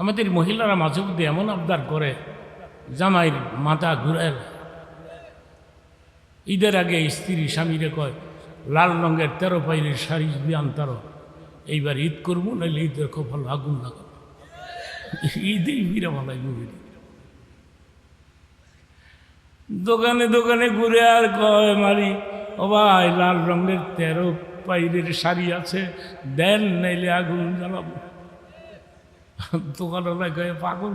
আমাদের মহিলারা মাঝে মধ্যে এমন আবদার করে, জামাইয়ের মাথা ঘুরে ঈদের আগে স্ত্রী স্বামীরে কয়, লাল রঙের তেরো পাইলের শাড়ি যদি আনতারো, এইবার ঈদ করব নাহলে ঈদের কপাল আগুন লাগাবো। ঈদেই ফিরে ভালাই দোকানে দোকানে ঘুরে আর কয়, মারি, ও ভাই, লাল রঙের তেরো পাইলের শাড়ি আছে, দেন নাইলে আগুন জ্বালাবো। দোকানওয়ালা কয়ে পাগল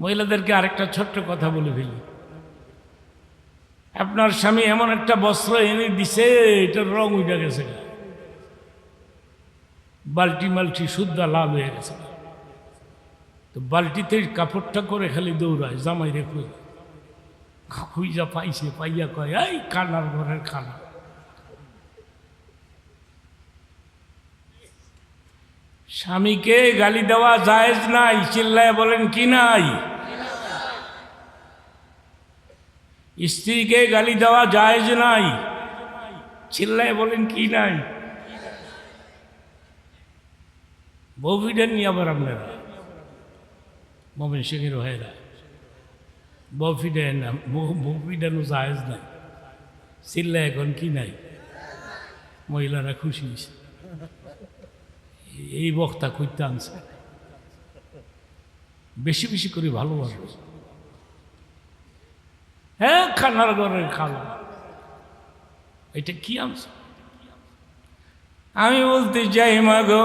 মহিলাদেরকে আরেকটা ছোট্ট কথা বলে ফেলি। আপনার স্বামী এমন একটা বস্ত্র এনে দিছে, এটার রং উঠে গেছে। বালটি মালটি শুদ্ধ লাল হয়ে গেছে তো বালতিতে কাপড়টা করে খালি দৌড়ায় জামাই রে কই খুঁজা পাইছে, পাইয়া কয়, এই, কানার ঘরের খানা। স্বামীকে গালি দেওয়া জায়েজ নাই, চিল্লায় বলেন কি নাই? স্ত্রীকে গালি দেওয়া জায়েজ নাই, চিল্লায় বলেন কি নাই? বউফিডেন নিয়ে আবার আপনারা? মোমেন শেখের হয়েরা বউফিডেন বউফিডেনও জায়েজ নাই, চিল্লায় এখন কি নাই? মহিলারা খুশি হয়েছে। এই বক্তা করতে আনছে। বেশি বেশি করে ভালোবাসবে হ্যাঁ খানার ঘরের খালা। এটা কি আনছে? আমি বলতে চাই মা গো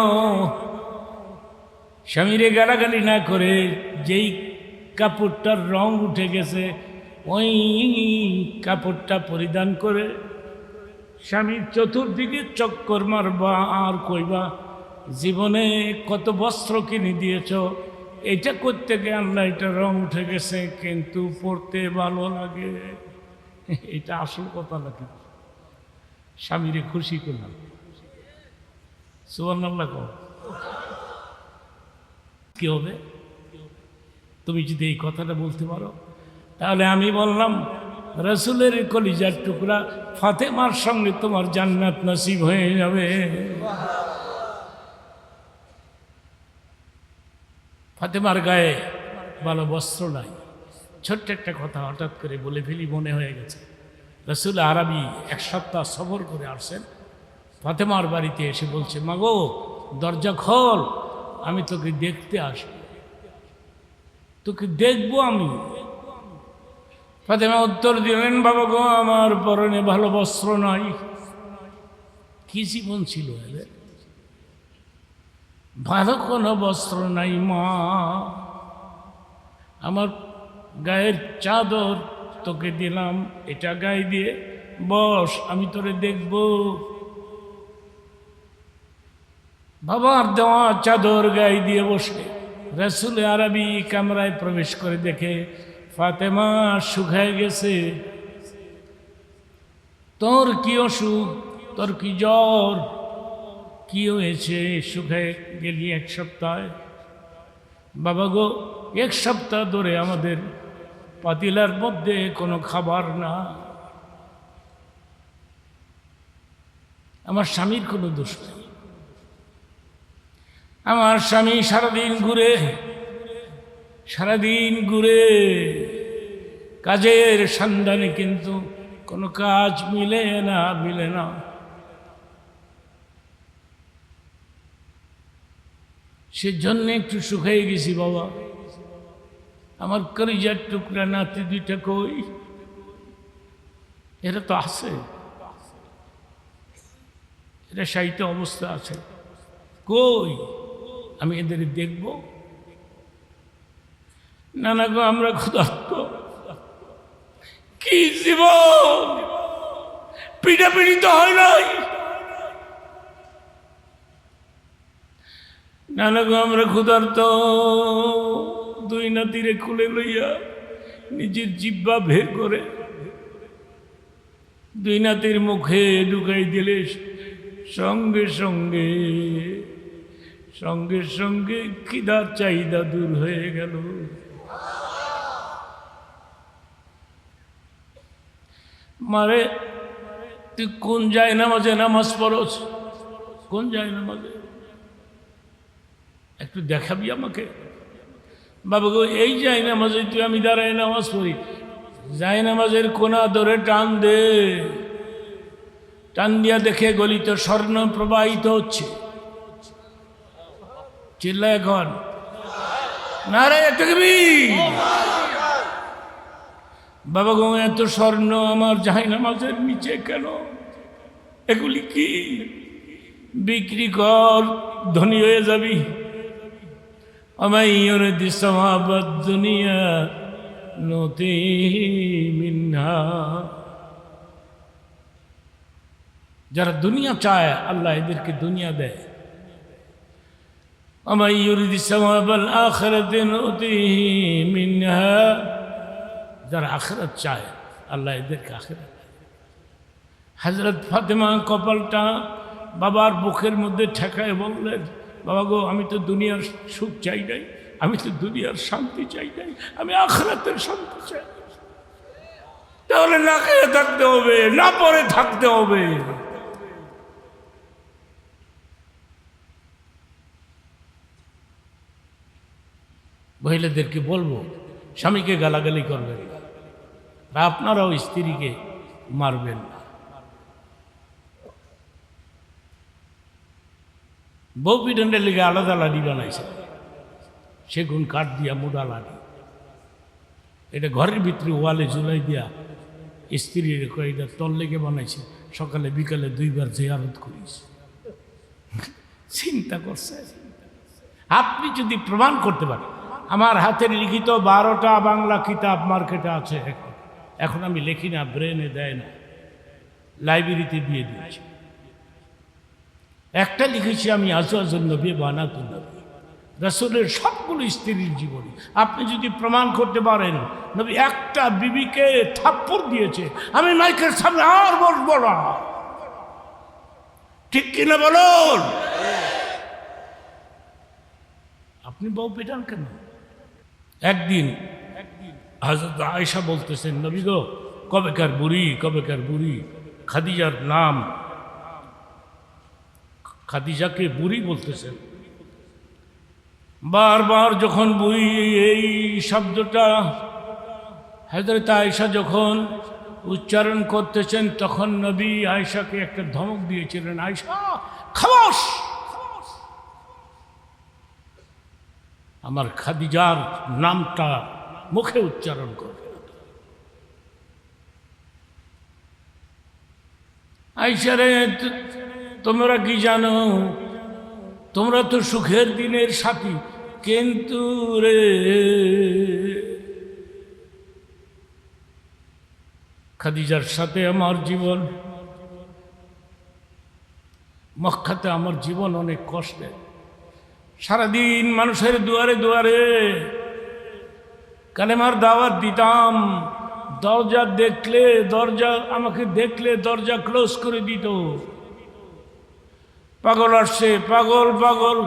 স্বামীরে গালাগালি না করে যেই কাপড়টার রং উঠে গেছে, ওই কাপড়টা পরিধান করে স্বামীর চতুর্দিকে চক্কর মারবা আর কইবা জীবনে কত বস্ত্র কিনে দিয়েছ? এটা করতে গিয়ে আল্লাহ এটা রং উঠে গেছে, কিন্তু পড়তে ভালো লাগে। এটা আসল কথা লাগে স্বামীরে খুশি করলাম। সুবর্ণ আল্লাহ কি হবে? তুমি যদি এই কথাটা বলতে পারো। তাহলে আমি বললাম, রসুলের কলিজার টুকরা ফাতেমার সঙ্গে তোমার জান্নাত নসিব হয়ে যাবে। ফাতেমার গায়ে ভালো বস্ত্র নাই। ছোট্ট একটা কথা হঠাৎ করে বলে ফেলি, মনে হয়ে গেছে। রসুল আরবি এক সপ্তাহ সফর করে আসছেন। ফাতেমার বাড়িতে এসে বলছে, মাগো, দরজা খোল, আমি তোকে দেখতে আসব। তোকে দেখব আমি। ফাতেমা উত্তর দিলেন, বাবা গো, আমার পরনে ভালো বস্ত্র নাই। কি জীবন ছিল এদের? ভালো কোনো বস্ত্র নাই মা। আমার গায়ের চাদর তোকে দিলাম, এটা গায়ে দিয়ে বস, আমি তোরে দেখব। বাবার দেওয়া চাদর গায়ে দিয়ে বসে রসুল আরবি কামরায় প্রবেশ করে দেখে ফাতেমা শুকায় গেছে। তোর কি অসুখ? তোর কি জ্বর? কি হয়েছে? সুখে গেলি এক সপ্তাহে? বাবা গো, এক সপ্তাহ ধরে আমাদের পাতিলার মধ্যে কোনো খাবার না আমার স্বামীর কোনো দোষ নেই। আমার স্বামী সারাদিন ঘুরে সারাদিন ঘুরে, কাজের সন্ধানে কিন্তু কোনো কাজ মিলে না মিলে না। সেজন্য একটু শুকাই গেছি বাবা। আমার কলিজার টুকরা নাতি দুইটা কই? এরা তো আছে। এরা সাহিত্য অবস্থা আছে। কই? আমি এদের দেখব। না না গো, আমরা ক্ষুধার্ত। কি জীবন? পিঠাপিঠি তো হয় নাই? নানা আমরা ক্ষুধার্ত। দুই নাতিরে খুলে লইয়া নিজের জিব্বা ভের করে দুই নাতির মুখে ঢুকাই দিলে সঙ্গে সঙ্গে সঙ্গে সঙ্গে খিদার চাহিদা দূর হয়ে গেল। মারে, তুই কোন যায় নামাজে নামাজ পড়স? কোন যায় নামাজে একটু দেখাবি আমাকে? বাবা গো, এই যাই নামাজে, তুই আমি দাঁড়াই নামাজ পড়ি। যাই নামাজের কোনা ধরে টান দে। টান দিয়া দেখে গলিত স্বর্ণ প্রবাহিত হচ্ছে। চিল্লা এখন। না রে দেখবি? বাবা গো, এত স্বর্ণ আমার যাই নামাজের নিচে কেন? এগুলি কি? বিক্রি কর, ধনী হয়ে যাবি। আমাইয়র দিসমাবাদ দুনিয়া নতে মিন্হা। যারা দুনিয়া চায়, আল্লাহ এদেরকে দুনিয়া দেয়। আমাইয়র দিসমাবাল আখরাতে নতে মিন্হা। যারা আখরাত চায়, আল্লাহ এদেরকে আখরাত হজরত ফাতেমা কপালটা বাবার বুকের মধ্যে ঠেকায় বললেন বাবা গো, আমি তো দুনিয়ার সুখ চাই নাই, আমি তো দুনিয়ার শান্তি চাই নাই, আমি আখরাতের শান্তি চাই তাহলে না খেয়ে থাকতে হবে, না পরে থাকতে হবে। মহিলাদেরকে বলব, স্বামীকে গালাগালি করবেন আপনারাও স্ত্রীকে মারবেন না। বউ পিটনের লিগে আলাদা লাডি বানাইছে। সেগুন কাঠ দিয়া মোড়া লাডি এটা ঘরের ভিতরে ওয়ালে ঝুলাই দিয়া স্ত্রীর কয়েকটা তল লেগে বানাইছে। সকালে, বিকালে দুইবার জিয়ারত করিস। চিন্তা করছে আপনি যদি প্রমাণ করতে পারেন, আমার হাতের লিখিত বারোটা বাংলা কিতাব মার্কেটে আছে এখন। এখন আমি লিখি না, ব্রেনে দেয় না। লাইব্রেরিতে দিয়ে দিয়েছি। একটা লিখেছি আমি আজওয়াজুল নবী বানাতুল নবী। রসুলের সবগুলো স্ত্রীর জীবনী। আপনি যদি প্রমাণ করতে পারেন, নবী একটা বিবিকে থাপ্পড় দিয়েছে। আমি মাইকের সামনে আর বসবো না। ঠিক কিনা বলুন? আপনি বউ পেটান কেন? একদিন হাজরত আয়সা বলতেছেন, নবী গো, কবেকার বুড়ি কবেকার বুড়ি? খাদিজার নাম খাদিজাকে বুড়ি বলতেছেন বারবার যখন বুড়ি এই শব্দটা হাজরত আয়সা যখন উচ্চারণ করতেছেন, তখন নবী আয়সাকে একটা ধমক দিয়েছিলেন আয়সা খামোশ আমার খাদিজার নামটা মুখে উচ্চারণ করবে না। আইসারে তোমরা কি জানো? তোমরা তো সুখের দিনের সাথী, কিন্তু রে। খাদিজার সাথে আমার জীবন, মক্কাতে আমার জীবন অনেক কষ্টে। সারাদিন মানুষের দুয়ারে দুয়ারে কালেমার দাওয়াত দিতাম। দরজা দেখলে দরজা, আমাকে দেখলে দরজা ক্লোজ করে দিত। পাগল আসছে, পাগল পাগল।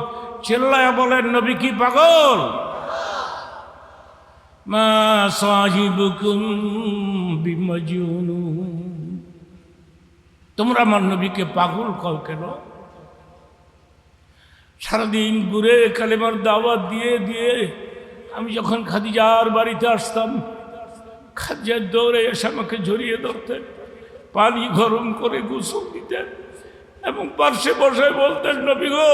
চিল্লায় বলেন, নবী কি পাগল? মা সাহিবুকুম তোমরা আমার নবীকে পাগল কও কেন? সারাদিন ঘুরে কালেমার দাওয়াত দিয়ে দিয়ে আমি যখন খাদিজার বাড়িতে আসতাম, খাদিজার দৌড়ে এসে আমাকে জড়িয়ে ধরতেন, পানি গরম করে গোসল দিতেন। এবং পার্শ্বে বসে বলতেন, নবী গো,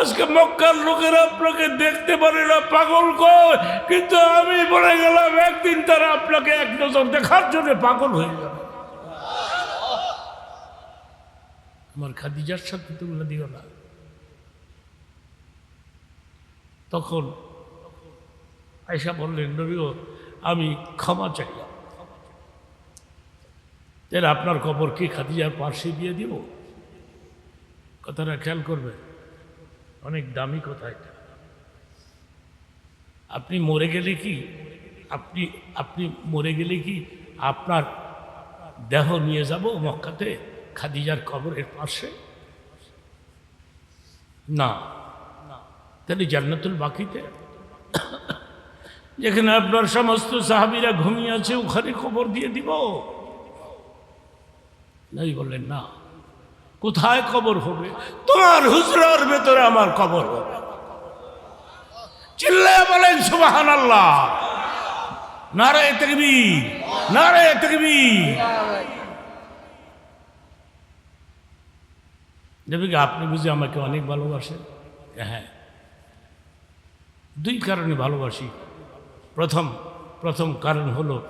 আজকে মক্কার লোকেরা আপনাকে দেখতে পারে না, পাগল কয়। কিন্তু আমি বলে গেলাম, একদিন তারা আপনাকে এক নজর দেখার জন্য পাগল হয়ে যাবে আমার খাদিজার সাথে তুলনা দিও না। তখন আয়সা বললেন নবীও আমি ক্ষমা চাইলাম তাহলে আপনার খবর কি খাদিজার পার্শ্বে দিয়ে দিব? কথাটা খেয়াল করবেন অনেক দামি কথা এটা। আপনি মরে গেলে কি আপনি আপনি মরে গেলে কি আপনার দেহ নিয়ে যাব মক্কাতে? খাদিজার কবরের পাশে? না। তাহলে জান্নাতুল বাকিতে? যেখানে আপনার সমস্ত সাহাবিরা ঘুমিয়ে আছে ওখানে খবর দিয়ে দিব। নাই বললেন না। কোথায় কবর হবে? তোমার হুজরার ভেতরে আমার কবর হবে। চিল্লায় বলেন সুবাহান আল্লাহ নারে তকবীর নারে তকবীর। নবীকে আপনি বুঝে আমাকে অনেক ভালোবাসেন? হ্যাঁ। দুই কারণে ভালোবাসি। প্রথম প্রথম কারণ হলো,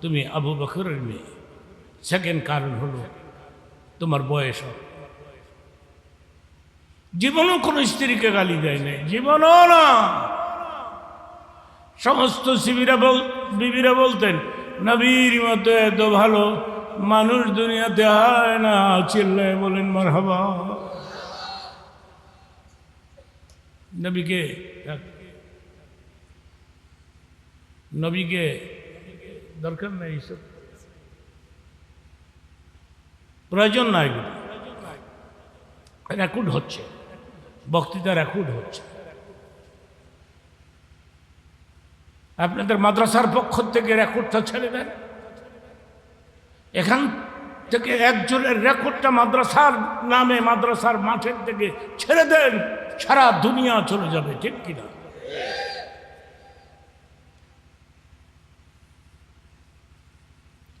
তুমি আবু বকরের মেয়ে। সেকেন্ড কারণ হলো তোমার বয়স। জীবনও কোনো স্ত্রীকে গালি দেয় নাই, জীবনও না। সমস্ত শিবিরা বল, বিবিরা বলতেন, নবীর মতো এত ভালো মানুষ দুনিয়াতে হয় না চিল্লায় বলেন মার হবা নবীকে নবীকে দরকার নেই এইসব প্রয়োজন নাই রেকর্ড হচ্ছে। বক্তৃতা রেকর্ড হচ্ছে। আপনাদের মাদ্রাসার পক্ষ থেকে রেকর্ডটা ছেড়ে দেন। এখান থেকে একজনের রেকর্ডটা মাদ্রাসার নামে মাদ্রাসার মাঠের থেকে ছেড়ে দেন, সারা দুনিয়া চলে যাবে, ঠিক কিনা?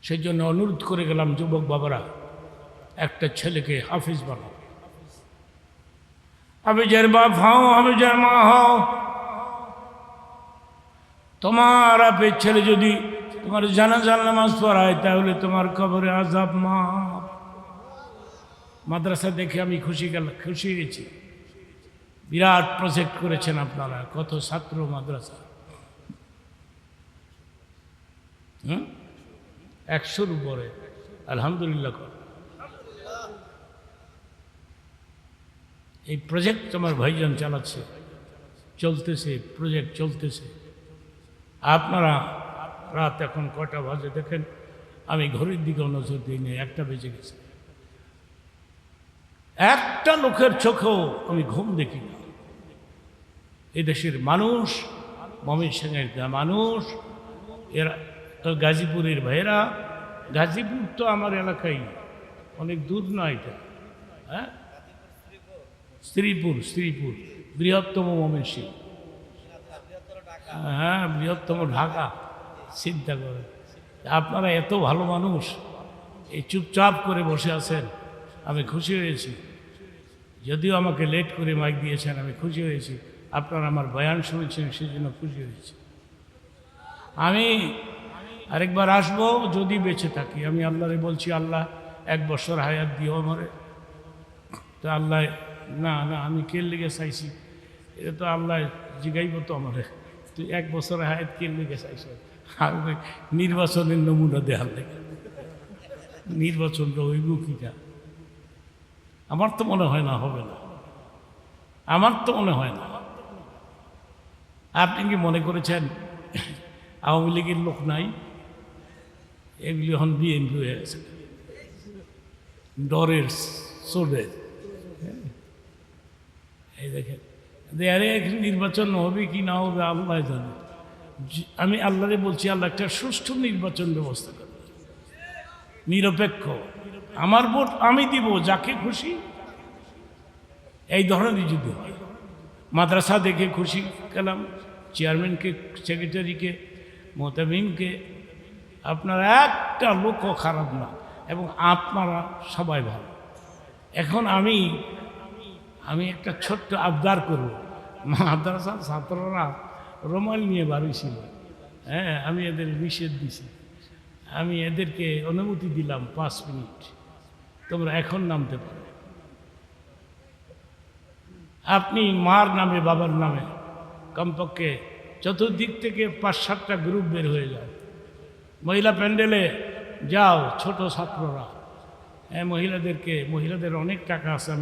সেই জন্য অনুরোধ করে গেলাম, যুবক বাবারা একটা ছেলেকে হাফিজ বানাও। হাফিজের বাপ হও হাফিজের মা হও। তোমার আপের ছেলে যদি তোমার জানাজার নামাজ পড়ায়, তাহলে তোমার কবরে আজাব মা মাদ্রাসা দেখে আমি খুশি গেল, খুশি হয়েছি। বিরাট প্রজেক্ট করেছেন আপনারা, কত ছাত্র মাদ্রাসা। হুম? একশোর উপরে, আলহামদুলিল্লাহ এই প্রজেক্ট আমার ভাইজান চালাচ্ছে। চলতেছে প্রজেক্ট চলতেছে। আপনারা রাত এখন কটা বাজে দেখেন? আমি ঘড়ির দিকে নজর দিই নি একটা বেজে গেছে। একটা লোকের চোখেও আমি ঘুম দেখি না। দেশের মানুষ, মমিন সিংয়ের মানুষ, এরা তো গাজীপুরের ভাইয়েরা। গাজীপুর তো আমার এলাকায় অনেক দূর না এটা হ্যাঁ? শ্রীপুর শ্রীপুর বৃহত্তম মমিন হ্যাঁ বৃহত্তম ঢাকা চিন্তা করে আপনারা এত ভালো মানুষ, এই চুপচাপ করে বসে আছেন, আমি খুশি হয়েছি। যদিও আমাকে লেট করে মাইক দিয়েছেন, আমি খুশি হয়েছি। আপনারা আমার বয়ান শুনেছেন সেই জন্য খুশি হয়েছি। আমি আরেকবার আসব, যদি বেঁচে থাকি। আমি আল্লাহরে বলছি, আল্লাহ, এক বছর হায়াত দিও আমারে। তো আল্লাহ না না, আমি কে লেগে চাইছি? এটা তো আল্লাহ জিগাইব তো আমারে। তুই এক বছর হায়াত কে লেগে চাইছ? আর, নির্বাচনের নমুনা দেওয়ার লেগে। নির্বাচনটা হইব কিটা আমার তো মনে হয় না, হবে না। আমার তো মনে হয় না। আপনি কি মনে করেছেন, আওয়ামী লীগের লোক নাই? এগুলি এখন বিএনপি হয়ে গেছে। ডরের সোডের এই দেখেন। আরে নির্বাচন হবে কি না হবে, আল্লাহ জানে। আমি আল্লাহরে বলছি, আল্লাহ একটা সুষ্ঠু নির্বাচন ব্যবস্থা করবে নিরপেক্ষ। আমার ভোট আমি দিব, যাকে খুশি, এই ধরনের যদি হয়। মাদ্রাসা দেখে খুশি গেলাম, চেয়ারম্যানকে, সেক্রেটারিকে মোতামিমকে আপনার একটা লোকও খারাপ না, এবং আপনারা সবাই ভালো। এখন আমি আমি একটা ছোট্ট আবদার করব। মাদ্রাসার ছাত্ররা রোমাল নিয়ে বাড়িয়েছিল। হ্যাঁ আমি এদের নিষেধ দিছি। আমি এদেরকে অনুমতি দিলাম পাঁচ মিনিট। তোমরা এখন নামতে পারো। আপনি মার নামে, বাবার নামে কমপক্ষে চতুর্দিক থেকে পাঁচ সাতটা গ্রুপ বের হয়ে যায় মহিলা প্যান্ডেলে যাও, ছোট ছাত্ররা। হ্যাঁ মহিলাদেরকে, মহিলাদের অনেক টাকা আছে